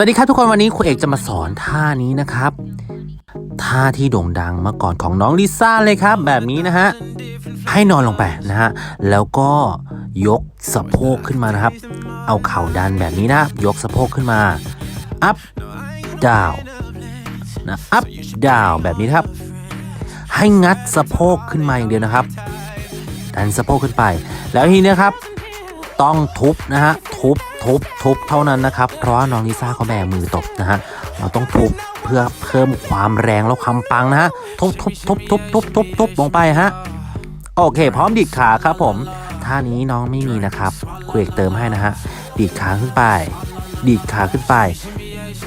วัสดีครับทุกคนวันนี้ครูเอกจะมาสอนท่านี้นะครับ ท่าที่โด่งดังเมื่อก่อนของน้องลิซ่าเลยครับ แบบนี้นะฮะให้นอนลงไปนะฮะแล้วก็ยกสะโพกขึ้นมานะครับ เอาเข่าดันแบบนี้นะ ยกสะโพกขึ้นมา up down นะ up down แบบนี้ครับ ให้งัดสะโพกขึ้นมาอย่างเดียวนะครับ ดันสะโพกขึ้นไป แล้วทีนี้ครับ ต้องทุบนะฮะทุบทุบทุบเท่านั้นนะครับ เพราะว่าน้องลิซ่าเขาแบมือตบนะฮะเราต้องทุบเพื่อเพิ่มความแรงแล้วความปังนะฮะทุบทุบทุบทุบทุบทุบทุบลงไปฮะโอเค พร้อมดีดขาครับผมท่านี้น้องไม่มีนะครับคุยเอกเติมให้นะฮะดีดขาขึ้นไป ดีดขาขึ้นไป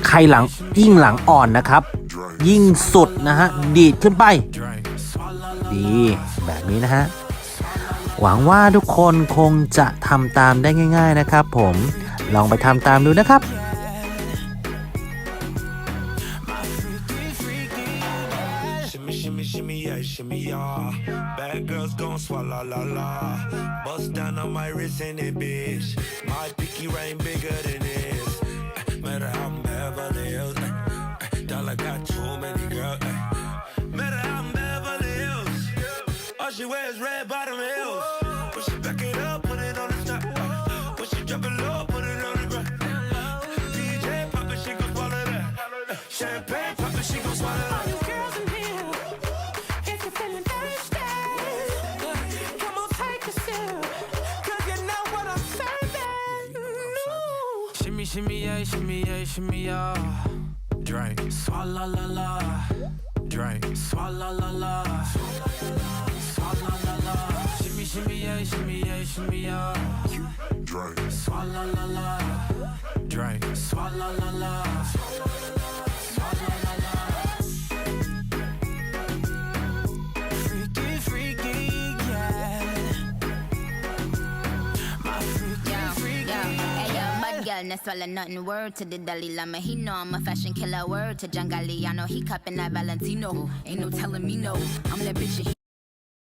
ใครหลังยิ่งหลังอ่อนนะครับ ยิ่งสุดนะฮะดีดขึ้นไป ดีแบบนี้นะฮะ หวังว่าทุกคนคงจะทำตามได้ง่าย ๆนะครับ ผมลองไปทำตามดูนะครับ She wears red bottom heels. When she back it up, put it on the top. When she drop it low, put it on the ground. DJ pop it, she gon' swallow that. Champagne pop it, she gon' swallow that. All you girls in here, if you're feeling thirsty, come on, take a sip, 'cause you know what I'm serving. Ooh. Shimmy, shimmy, yeah, shimmy, yeah, shimmy, yeah. Drink. Swalla la la. Drink. Swalla la la. Shimmy, shimmy, yeah, shimmy, yeah, shimmy, yeah. Drink. Swalla la la. Drink. Swalla la la. Swalla la la. Freaky, freaky, yeah. My freaky, Yo, freaky. yo, hey yo, mud girl, no swallow nothing. Word to the Dalai Lama, he know I'm a fashion killer. Word to John Galliano, he cupping that Valentino. Ain't no telling me no, I'm that bitch. that he